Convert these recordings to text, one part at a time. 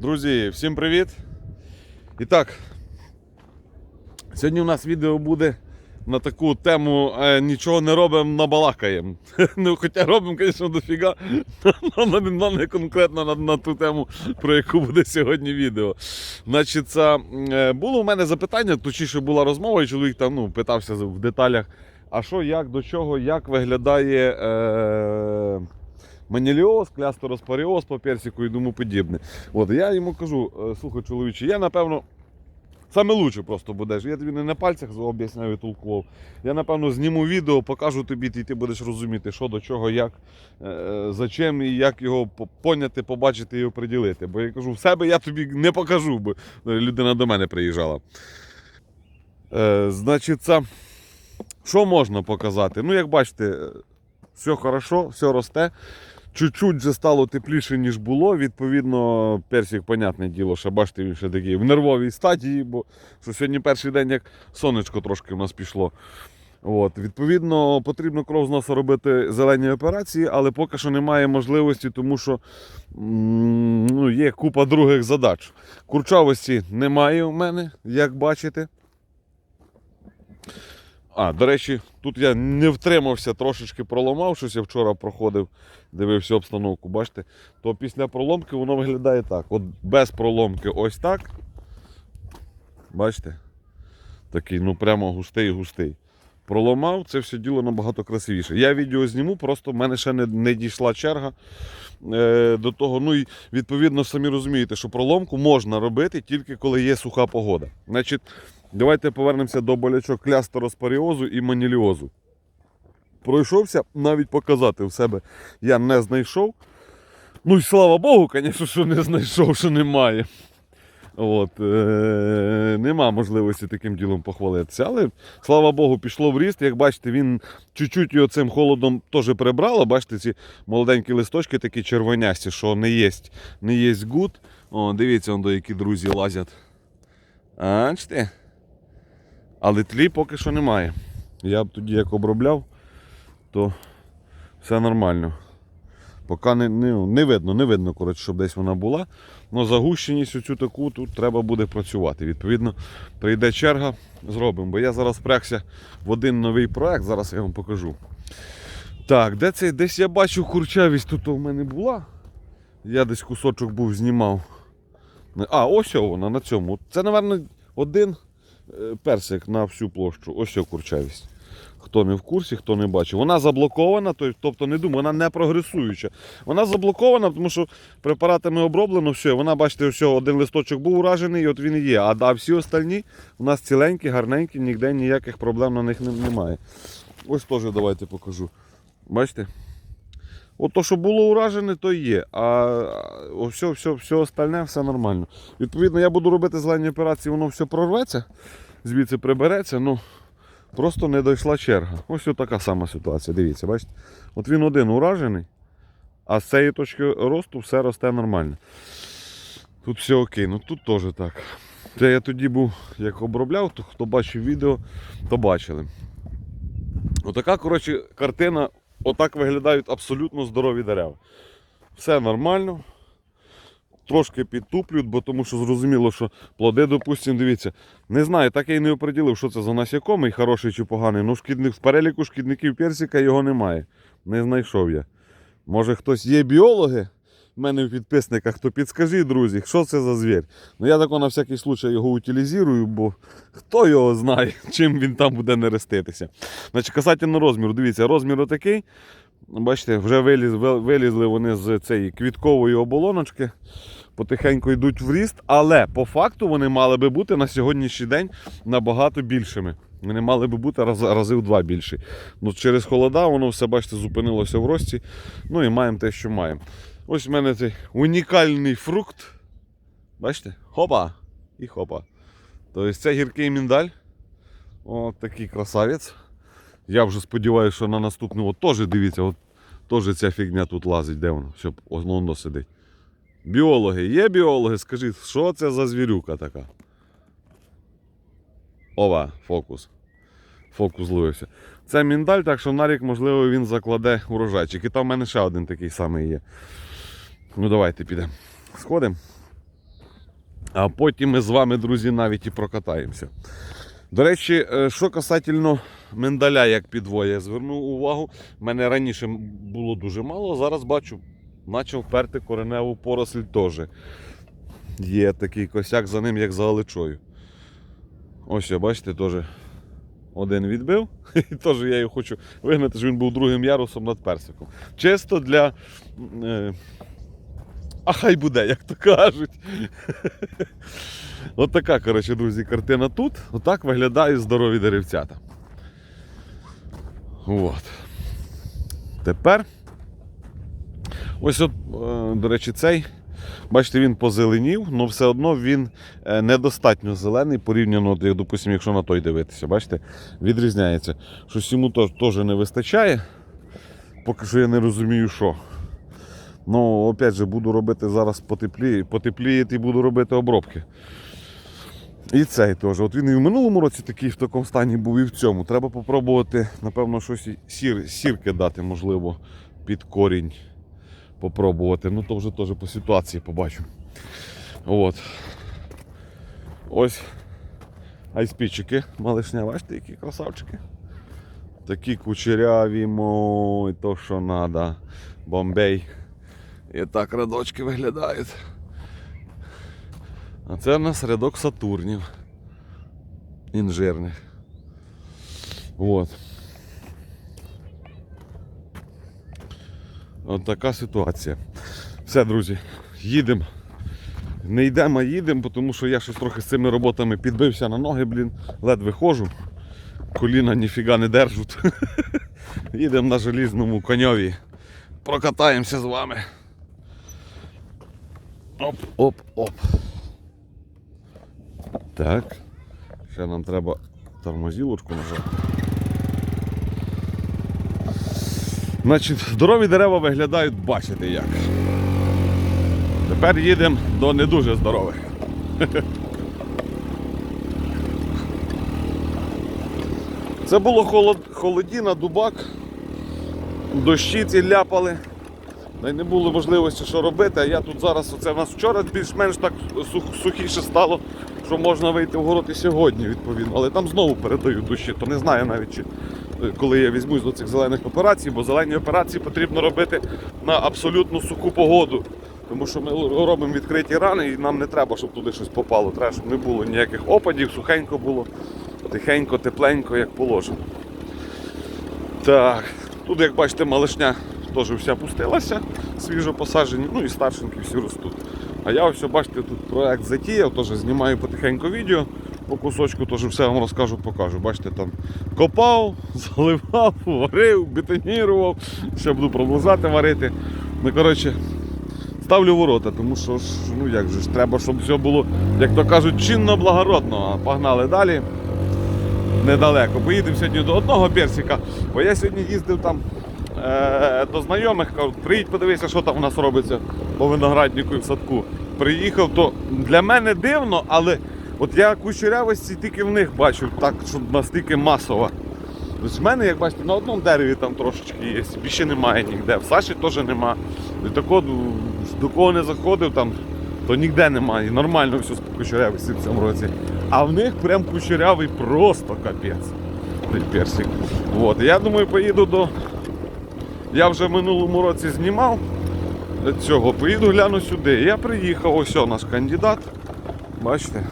Друзі, всім привіт! І так, сьогодні у нас відео буде на таку тему е, нічого не робимо, набалакаємо. ну, хоча робимо, звісно, дофіга, але не, конкретно на, на ту тему, про яку буде сьогодні відео. Значить, це, було у мене запитання, точніше була розмова, і чоловік там ну, питався в деталях, а що, як, до чого, як виглядає. Е, Маніліоз, клястороспоріоз по персику і тому подібне. От я йому кажу: «Е, слухай, чоловіче, я напевно. Саме лучше просто будеш. Я тобі не на пальцях об'ясняю толкував. Я напевно зніму відео, покажу тобі, і ти будеш розуміти, що до чого, як, е, за чим і як його поняти, побачити і оприділити. Бо я кажу, в себе я тобі не покажу, бо людина до мене приїжджала. Е, значить, це, що можна показати? Ну, як бачите, е, все хорошо, все росте. Чуть-чуть вже стало тепліше, ніж було. Відповідно, персик, понятне діло, що бачите, він ще такий в нервовій стадії, бо що сьогодні перший день, як сонечко трошки в нас пішло. От, відповідно, потрібно кров з носа робити зелені операції, але поки що немає можливості, тому що ну, є купа других задач. Курчавості немає у мене, як бачите. А, до речі, тут я не втримався, трошечки проламав, щось я вчора проходив, дивився обстановку, бачите, то після проломки воно виглядає так. От без проломки ось так. Бачите? Такий, ну прямо густий-густий. Проломав, це все діло набагато красивіше. Я відео зніму, просто в мене ще не, не дійшла черга е, до того. Ну і відповідно самі розумієте, що проломку можна робити тільки коли є суха погода. Значить, давайте повернемося до болячок клястороспоріозу і маніліозу. Пройшовся, навіть показати в себе я не знайшов. Ну і слава Богу, звісно, що не знайшов, що немає. От, е- нема можливості таким ділом похвалитися. Але слава Богу, пішло в ріст. Як бачите, він чуть-чуть його цим холодом теж прибрало. Бачите, ці молоденькі листочки такі червонясті, що не є, не є гуд. О, дивіться, до які друзі лазять. Бачите? Але тлі поки що немає. Я б тоді як обробляв, то все нормально. Поки не, не, не видно, не видно, коротше, щоб десь вона була. Но загущеність оцю таку тут треба буде працювати. Відповідно, прийде черга, зробимо. Бо я зараз впрягся в один новий проект, зараз я вам покажу. Так, де це? Десь я бачу курчавість тут у мене була. Я десь кусочок був знімав. А, ось вона на цьому. Це, напевно, один персик на всю площу. Ось о курчавість. Хто не в курсі, хто не бачив. Вона заблокована, тобто не думаю, вона не прогресуюча. Вона заблокована, тому що препаратами оброблено все. Вона, бачите, все, один листочок був уражений, і от він і є. А, а всі остальні у нас ціленькі, гарненькі, ніде ніяких проблем на них немає. Ось теж давайте покажу. Бачите? От то, що було уражене, то є. А все, все, все остальне, все нормально. Відповідно, я буду робити зелені операції, воно все прорветься, звідси прибереться. Ну, просто не дійшла черга. Ось така сама ситуація. Дивіться, бачите? От він один уражений, а з цієї точки росту все росте нормально. Тут все окей, ну тут теж так. Це я тоді був, як обробляв, то хто бачив відео, то бачили. Отака, коротше, картина, отак виглядають абсолютно здорові дерева. Все нормально. Трошки підтуплюють, бо тому що зрозуміло, що плоди, допустимо, дивіться. Не знаю, так я і не оприділив, що це за насякомий, хороший чи поганий. Ну, шкідник, в переліку шкідників персика його немає. Не знайшов я. Може хтось є біологи в мене в підписниках, то підскажіть, друзі, що це за звір. Ну я тако на всякий случай його утилізую, бо хто його знає, чим він там буде нереститися. Значить, касательно розміру, дивіться, розмір отакий. Бачите, вже виліз, вилізли вони з цієї квіткової оболоночки, потихеньку йдуть в ріст, але по факту вони мали би бути на сьогоднішній день набагато більшими. Вони мали би бути раз, рази в два більші. Ну, через холода воно все, бачите, зупинилося в рості. Ну і маємо те, що маємо. Ось в мене цей унікальний фрукт. Бачите? Хопа! І хопа. Тобто це гіркий міндаль. От такий красавець. Я вже сподіваюся, що на наступну от теж дивіться, от теж ця фігня тут лазить, де воно? Все, воно сидить. Біологи, є біологи, скажіть, що це за звірюка така? Ова, фокус. Фокус зливився. Це міндаль, так що на рік, можливо, він закладе урожайчик. І там в мене ще один такий самий є. Ну давайте підемо. Сходимо. А потім ми з вами, друзі, навіть і прокатаємося. До речі, е, що касательно миндаля, як підвоє, я звернув увагу. У мене раніше було дуже мало, зараз бачу, почав перти кореневу поросль теж. Є такий косяк за ним, як за галичою. Ось, бачите, теж один відбив. І теж я його хочу вигнати, щоб він був другим ярусом над персиком. Чисто для. А хай буде, як то кажуть. От така, коротше, друзі, картина тут. Отак виглядають здорові деревцята. От. Тепер. Ось от, е, до речі, цей. Бачите, він позеленів, але все одно він е, недостатньо зелений порівняно, як, допустимо, якщо на той дивитися. Бачите, відрізняється. Щось йому теж не вистачає. Поки що я не розумію, що. Ну, опять же, буду робити зараз потепліє, потепліє і буду робити обробки. І цей теж. От він і в минулому році такий в такому стані був, і в цьому. Треба попробувати, напевно, щось сір, сірки дати, можливо, під корінь. Попробувати. Ну, то вже теж по ситуації побачу. От. Ось айспічики малишня, бачите, які красавчики. Такі кучеряві, мой, то що треба. Бомбей. І так рядочки виглядають. А це в нас рядок Сатурнів. Інжирних. От. От така ситуація. Все, друзі, їдемо. Не йдемо, а їдемо, тому що я щось трохи з цими роботами підбився на ноги, блін, ледве ходжу. Коліна ніфіга не держуть. Їдемо на желізному коньові. Прокатаємося з вами. Оп, оп, оп. Так. Ще нам треба тормозілочку нажати. Значить, здорові дерева виглядають, бачите як. Тепер їдемо до не дуже здорових. Це було холод... холодіна, дубак, дощі ці ляпали. Не було можливості що робити, а я тут зараз, оце в нас вчора більш-менш так сухіше стало, що можна вийти в город і сьогодні, відповідно. Але там знову передають дощі, то не знаю навіть, чи, е, коли я візьмусь до цих зелених операцій, бо зелені операції потрібно робити на абсолютно суху погоду. Тому що ми робимо відкриті рани і нам не треба, щоб туди щось попало. Треба, щоб не було ніяких опадів, сухенько було, тихенько, тепленько, як положено. Так, тут, як бачите, малишня теж вся пустилася, свіжо посаджені, ну і старшенькі всі ростуть. А я ось, бачите, тут проект затіяв, теж знімаю потихеньку відео, по кусочку теж все вам розкажу, покажу. Бачите, там копав, заливав, варив, бетонірував, ще буду продовжати варити. Ну, коротше, ставлю ворота, тому що ж, ну як же ж, треба, щоб все було, як то кажуть, чинно благородно. Погнали далі недалеко. Поїдемо сьогодні до одного персика, бо я сьогодні їздив там до знайомих, кажуть, приїдь, подивися, що там у нас робиться по винограднику і в садку. Приїхав, то для мене дивно, але от я кучерявості тільки в них бачу, так, що настільки масово. В мене, як бачите, на одному дереві там трошечки є, більше немає ніде. В Саші теж нема. І тако, до кого не заходив там, то ніде немає. І нормально все з кучерявості в цьому році. А в них прям кучерявий просто капець. Персик. От. і Я думаю, поїду до. Я вже в минулому році знімав цього, поїду гляну сюди. Я приїхав, ось о, наш кандидат. Бачите?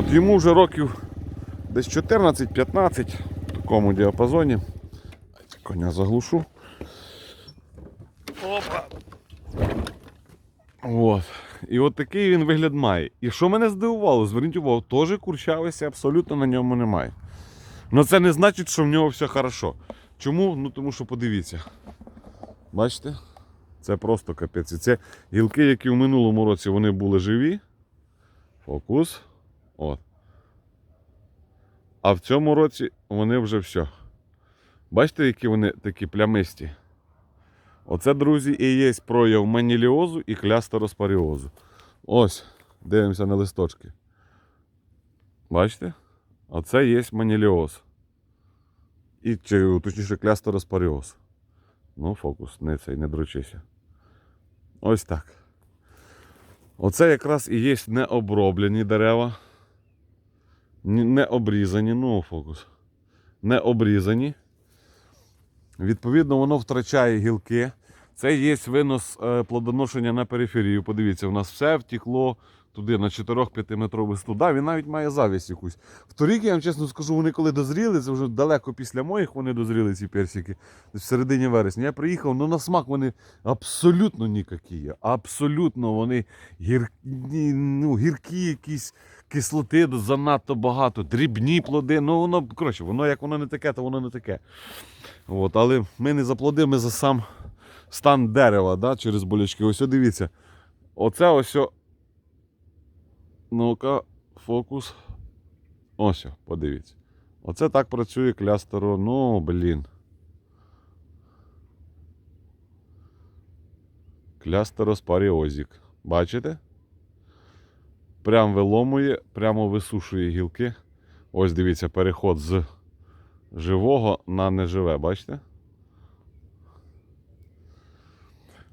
От йому вже років десь 14-15 в такому діапазоні. Коня заглушу. Опа. От. І от такий він вигляд має. І що мене здивувало, зверніть увагу, теж курчавості абсолютно на ньому немає. Ну це не значить, що в нього все хорошо. Чому? Ну тому що подивіться. Бачите? Це просто капець. І це гілки, які в минулому році вони були живі. Фокус. От. А в цьому році вони вже все. Бачите, які вони такі плямисті? Оце, друзі, і є прояв маніліозу і клястероспаріозу. Ось, дивимося на листочки. Бачите? Оце є маніліоз. І чи, точніше клястероспаріоз. Ну, фокус, не цей, не дрочися. Ось так. Оце якраз і є необроблені дерева. Не обрізані, ну фокус. Не обрізані. Відповідно, воно втрачає гілки. Це є винос е, плодоношення на периферію. Подивіться, у нас все втекло туди на 4-5 метровий висоту. Да, він навіть має завість якусь. Вторік, я вам чесно скажу, вони коли дозріли, це вже далеко після моїх вони дозріли ці персики. В середині вересня. Я приїхав, ну на смак вони абсолютно ніякі є. Абсолютно вони гір... ну, гіркі якісь. Кислоти занадто багато, дрібні плоди. Ну, воно, коротше, воно як воно не таке, то воно не таке. От, але ми не за плоди, ми за сам стан дерева да, через болячки. Ось дивіться. Оце ось. о- Ну-ка, фокус. Ось, подивіться. Оце так працює клястеро. Ну, блін. Клястероспаріозік. Бачите? Прям виломує, прямо висушує гілки. Ось дивіться, переход з живого на неживе, бачите?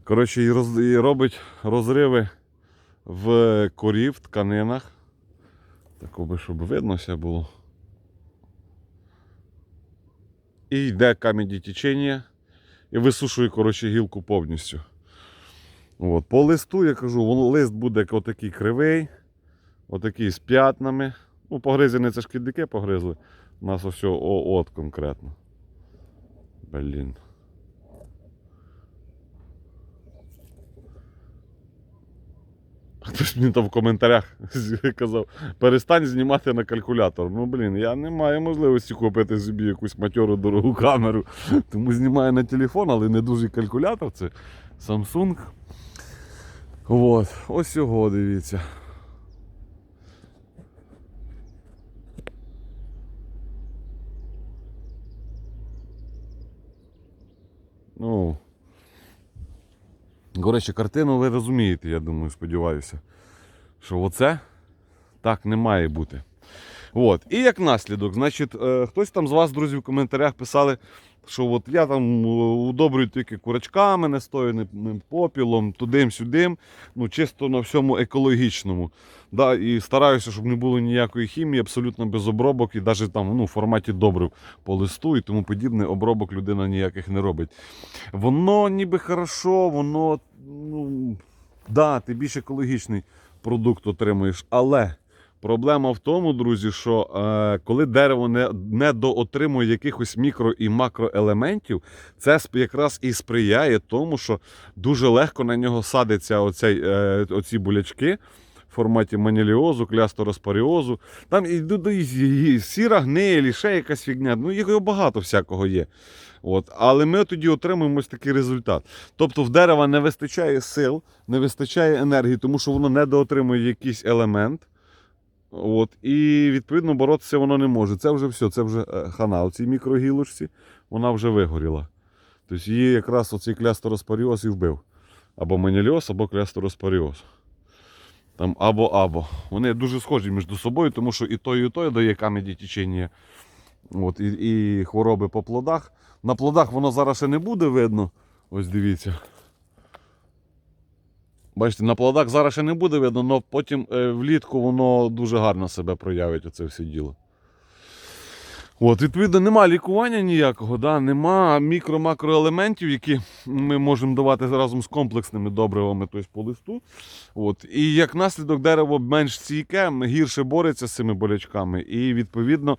Коротше, і робить розриви в корі, в тканинах. Так, аби, щоб видно все було. І йде камінь течення і висушує, коротше, гілку повністю. От. По листу, я кажу, лист буде отакий кривий, отакий з п'ятнами. Ну, погризені це шкідники погризли. У нас ось от конкретно. Блін. Хтось мені там в коментарях казав, перестань знімати на калькулятор. Ну, блін, я не маю можливості купити собі якусь матьору дорогу камеру. Тому знімаю на телефон, але не дуже калькулятор. Це Samsung. От, ось його дивіться. Ну. Коротше, картину ви розумієте, я думаю, сподіваюся, що оце так не має бути. От. І як наслідок, значить, е, хтось там з вас, друзі, в коментарях писали, що от я там е, удобрюю тільки курочками, нестояним попілом, тудим-сюдим, ну чисто на всьому екологічному. Да, і стараюся, щоб не було ніякої хімії, абсолютно без обробок, і навіть там ну, в форматі добрив по листу і тому подібне, обробок людина ніяких не робить. Воно ніби хорошо, воно, ну, да, ти більш екологічний продукт отримуєш, але. Проблема в тому, друзі, що е, коли дерево не, не доотримує якихось мікро і макроелементів, це якраз і сприяє тому, що дуже легко на нього садиться оцей, е, оці болячки в форматі маніліозу, клястороспоріозу. Там і, і, і, сіра гниль, і ще якась фігня. Ну, його багато всякого є. От. Але ми тоді отримуємо ось такий результат. Тобто в дерева не вистачає сил, не вистачає енергії, тому що воно не доотримує якийсь елемент. От, і відповідно боротися воно не може. Це вже все, це вже е, хана. У цій мікрогілочці вона вже вигоріла. Тобто її якраз оцей клястороспоріоз і вбив. Або маніліоз, або клястороспоріоз. Там або-або. Вони дуже схожі між собою, тому що і той, і той дає камеді течення. От, і, і хвороби по плодах. На плодах воно зараз ще не буде видно. Ось дивіться. Бачите, на плодах зараз ще не буде видно, але потім е, влітку воно дуже гарно себе проявить, оце все діло. От, відповідно, нема лікування ніякого, да? нема мікро-макроелементів, які ми можемо давати разом з комплексними добривами тобто по листу. От. І як наслідок дерево менш стійке, гірше бореться з цими болячками. І відповідно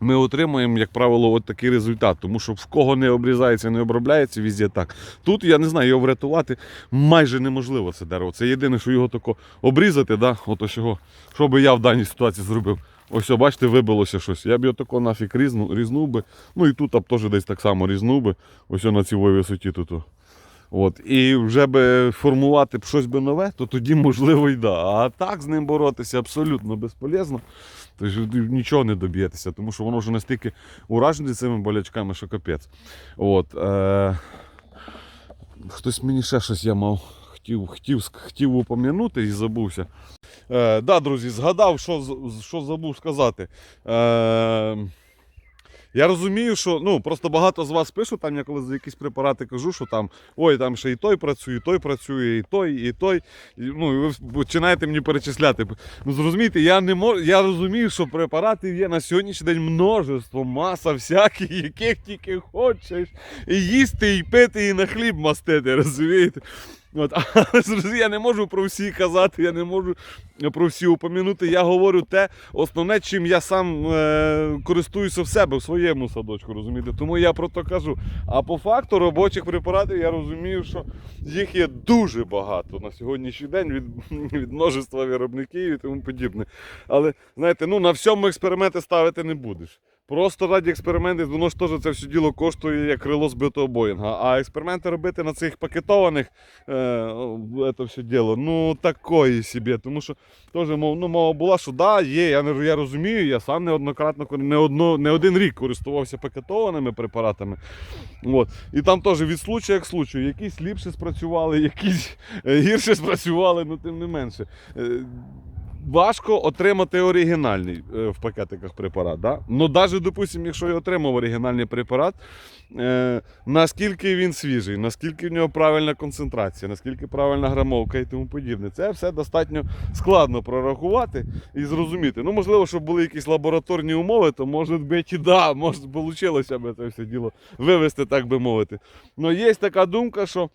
ми отримуємо, як правило, от такий результат. Тому що в кого не обрізається, не обробляється, візде так. Тут я не знаю, його врятувати майже неможливо це дерево. Це єдине, що його тако обрізати, да? от ось його, що би я в даній ситуації зробив. Ось, бачите, вибилося щось. Я б його тако різну, різнув би. Ну і тут теж десь так само різнув би. Ось на цій висоті тут. От. І вже би формувати щось би нове, то тоді можливо й да. А так з ним боротися абсолютно безполезно. Ви нічого не доб'єтеся, тому що воно вже настільки уражене цими болячками, що капець. От, е... Хтось мені ще щось я мав хотів, хотів, хотів упомянути і забувся. Е, да, друзі, згадав, що, що забув сказати. Е, Я розумію, що ну просто багато з вас пишуть, там я коли за якісь препарати кажу, що там ой, там ще і той працює, і той працює, і той, і той. І, ну, і ви починаєте мені перечисляти. Ну зрозумійте, я не можу. Я розумію, що препаратів є на сьогоднішній день множество, маса всяких, яких тільки хочеш. І їсти, і пити, і на хліб мастити, розумієте? От, але зрозумі- я не можу про всі казати, я не можу про всі упомянути. Я говорю те, основне, чим я сам е, користуюся в себе, в своєму садочку, розумієте? Тому я про то кажу. А по факту робочих препаратів я розумію, що їх є дуже багато на сьогоднішній день від, від множества виробників і тому подібне. Але знаєте, ну на всьому експерименти ставити не будеш. Просто раді експериментів, воно ж теж це все діло коштує як крило збитого Боїнга. А експерименти робити на цих пакетованих е, це все діло, ну такої собі. Тому що теж ну, мова була, що да, є, я, не, я розумію, я сам неоднократно не, одно, не один рік користувався пакетованими препаратами. От. І там теж від случаю як случаю. Якісь ліпше спрацювали, якісь е, гірше спрацювали, ну тим не менше. Важко отримати оригінальний е, в пакетиках препарат. Да? Ну, навіть, допустимо, якщо я отримав оригінальний препарат, е, наскільки він свіжий, наскільки в нього правильна концентрація, наскільки правильна грамовка і тому подібне. Це все достатньо складно прорахувати і зрозуміти. Ну, можливо, щоб були якісь лабораторні умови, то може бути і да, може вийшло б це все діло вивести, так би мовити. Ну, є така думка, що.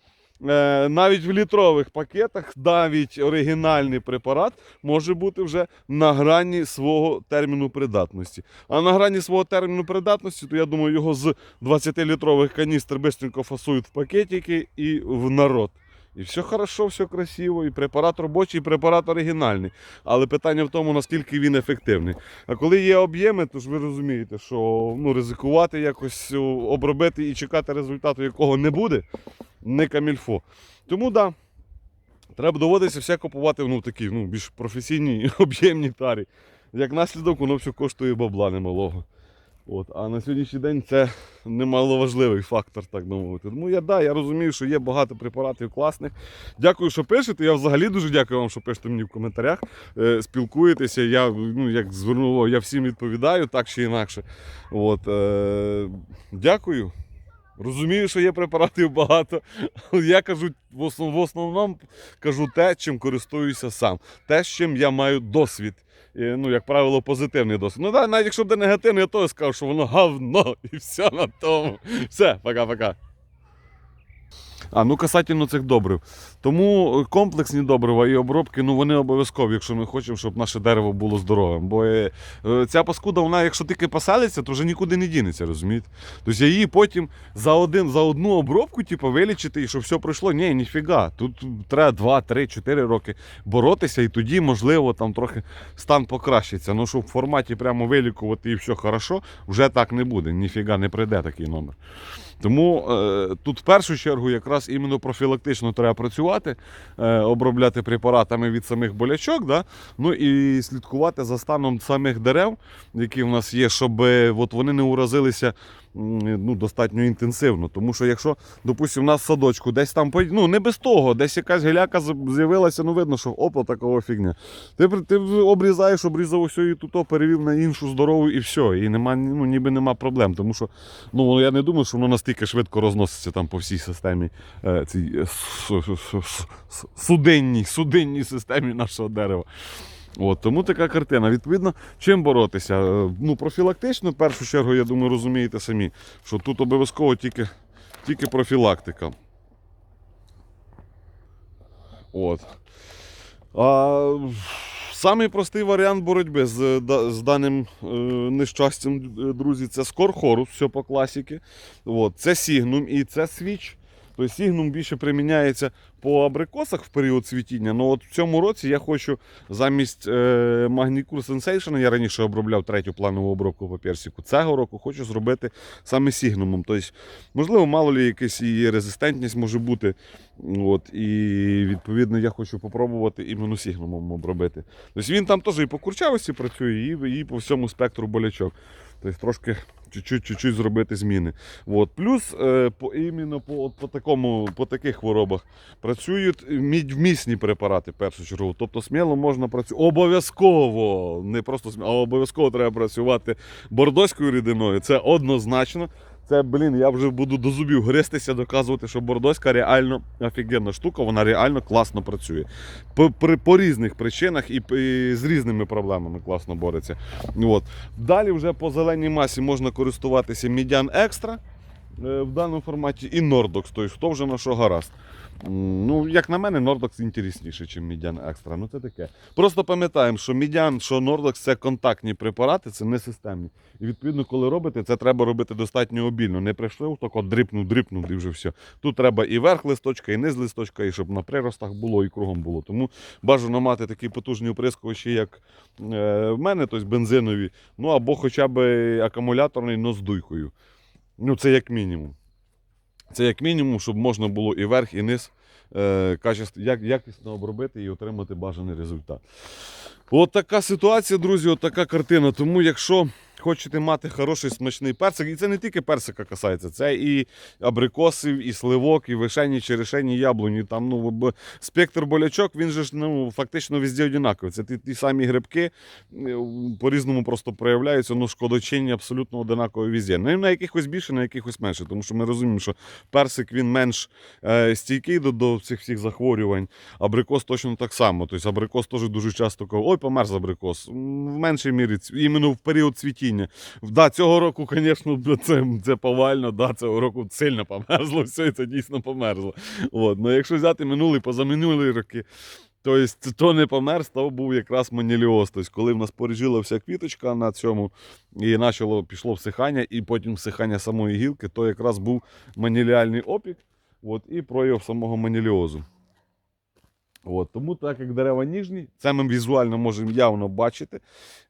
Е, Навіть в літрових пакетах, навіть оригінальний препарат може бути вже на грані свого терміну придатності. А на грані свого терміну придатності, то я думаю, його з 20-літрових каністр бистренько фасують в пакетики і в народ. І все хорошо, все красиво, і препарат робочий, і препарат оригінальний. Але питання в тому, наскільки він ефективний. А коли є об'єми, то ж ви розумієте, що ну, ризикувати якось обробити і чекати результату, якого не буде, не камільфо. Тому так. Да, Треба доводиться все купувати ну, такі ну, більш професійні об'ємні тарі. Як наслідок, воно все коштує бабла немалого. От. А на сьогоднішній день це немаловажливий фактор, так мовити. Тому я, да, я розумію, що є багато препаратів класних. Дякую, що пишете. Я взагалі дуже дякую вам, що пишете мені в коментарях. Е, спілкуєтеся. Я ну, як звернуло, я всім відповідаю так чи інакше. От, е, дякую. Розумію, що є препаратів багато. але Я кажу в основ- в основному кажу те, чим користуюся сам, те, з чим я маю досвід. Ну, як правило, позитивний досвід. Ну, да, навіть якщо буде негативний, я теж скажу, що воно говно і все на тому. Все, пока-пока. А, ну касательно цих добрив. Тому е, комплексні добрива і обробки, ну вони обов'язкові, якщо ми хочемо, щоб наше дерево було здоровим. Бо е, е, ця паскуда, вона, якщо тільки поселиться, то вже нікуди не дінеться, розумієте? Тобто її потім за один, за одну обробку, типу, вилічити і щоб все пройшло. Ні, ніфіга. Тут треба 2, 3, 4 роки боротися, і тоді, можливо, там трохи стан покращиться. Ну, щоб в форматі прямо вилікувати і все хорошо, вже так не буде. Ніфіга не прийде такий номер. Тому е, тут в першу чергу якраз іменно профілактично треба працювати, е, обробляти препаратами від самих болячок, да? ну і слідкувати за станом самих дерев, які в нас є, щоб е, от вони не уразилися ну, достатньо інтенсивно. Тому що якщо, допустимо, в нас в садочку десь там, ну не без того, десь якась гіляка з'явилася, ну видно, що опа, такого фігня. Ти, ти обрізаєш, обрізав усе і тут перевів на іншу здорову і все. І нема, ну, ніби нема проблем. Тому що ну, я не думаю, що воно настільки швидко розноситься там по всій системі, е, цій е, су- су- су- су- судинній, судинній системі нашого дерева. От, тому така картина. Відповідно, чим боротися? Е, Ну, профілактично, в першу чергу, я думаю, розумієте самі, що тут обов'язково тільки, тільки профілактика. От. А, самий простий варіант боротьби з, з даним е, нещастям, е, друзі, це скорхорус, все по класіки. От, це сігнум і це свіч. Тобто сігнум більше приміняється по абрикосах в період цвітіння. Ну от в цьому році я хочу замість е, Magnicure Sensation, я раніше обробляв третю планову обробку по персику. Цього року хочу зробити саме сігнумом. Тобто, можливо, мало ли якась і резистентність може бути. От, і відповідно я хочу попробувати іменно сігнумом обробити. Тобто він там теж і по курчавості працює, і, і по всьому спектру болячок. Тобто трошки чуть-чуть, зробити зміни. От. Плюс е, по, іменно по, по, такому, по таких хворобах працюють мідьмісні препарати в першу чергу. Тобто сміло можна працювати. Обов'язково, не просто сміло, а обов'язково треба працювати бордоською рідиною. Це однозначно. Це, блін, я вже буду до зубів гристися, доказувати, що бордоська реально офігенна штука, вона реально класно працює. По, при, по різних причинах і, і з різними проблемами класно бореться. От. Далі вже по зеленій масі можна користуватися Мідян Екстра в даному форматі і Нордокс, тобто хто вже на що гаразд. Ну, як на мене, Nordox інтересніше, ніж Мідян Екстра. Ну це таке. Просто пам'ятаємо, що Мідян, що Nordox це контактні препарати, це не системні. І відповідно, коли робите, це треба робити достатньо обільно. Не прийшли, так от дрипнув, дрипнув, і вже все. Тут треба і верх листочка, і низ листочка, і щоб на приростах було, і кругом було. Тому бажано мати такі потужні оприскувачі, як е, в мене, тобто бензинові, ну або хоча б акумуляторний, но з дуйкою. Ну, це як мінімум. Це як мінімум, щоб можна було і верх, і низ е, якісно обробити і отримати бажаний результат. От така ситуація, друзі, от така картина. Тому якщо хочете мати хороший смачний персик, і це не тільки персика касається, це і абрикосів, і сливок, і вишені, черешені, яблуні. Там, ну, спектр болячок, він же ж ну, фактично везде однаковий. Це ті, ті самі грибки, е, по-різному просто проявляються, ну, шкодочинні абсолютно одинакові везде. Ну, і на якихось більше, на якихось менше. Тому що ми розуміємо, що персик він менш е, стійкий до, до цих всіх захворювань. Абрикос точно так само. Тобто абрикос теж дуже часто кажуть, ой, померз абрикос. В меншій мірі, іменно в період цвітіння. Да, цього року, звісно, це, це повально, да, цього року сильно померзло, все, і це дійсно померзло. От. Ну, якщо взяти минулий, позаминулі роки, то, то не померз, то був якраз маніліоз. Тобто, коли в нас поріжила вся квіточка на цьому, і почало, пішло всихання, і потім всихання самої гілки, то якраз був маніліальний опік от, і прояв самого маніліозу. От, тому так як дерева ніжні, це ми візуально можемо явно бачити.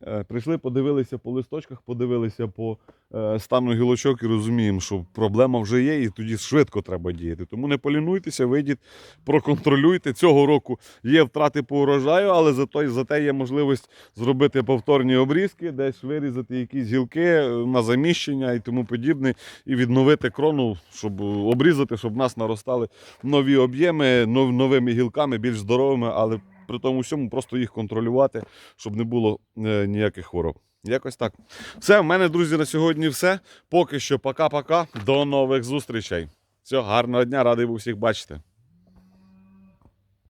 Е, прийшли, подивилися по листочках, подивилися по е, стану гілочок і розуміємо, що проблема вже є, і тоді швидко треба діяти. Тому не полінуйтеся, вийдіть, проконтролюйте. Цього року є втрати по урожаю, але зате є можливість зробити повторні обрізки, десь вирізати якісь гілки е, на заміщення і тому подібне, і відновити крону, щоб обрізати, щоб в нас наростали нові об'єми нов- новими гілками, більш здоровими, але при тому всьому просто їх контролювати, щоб не було е, ніяких хвороб. Якось так. Все, в мене, друзі, на сьогодні все. Поки що, пока-пока. До нових зустрічей. Все, гарного дня, радий був всіх бачити.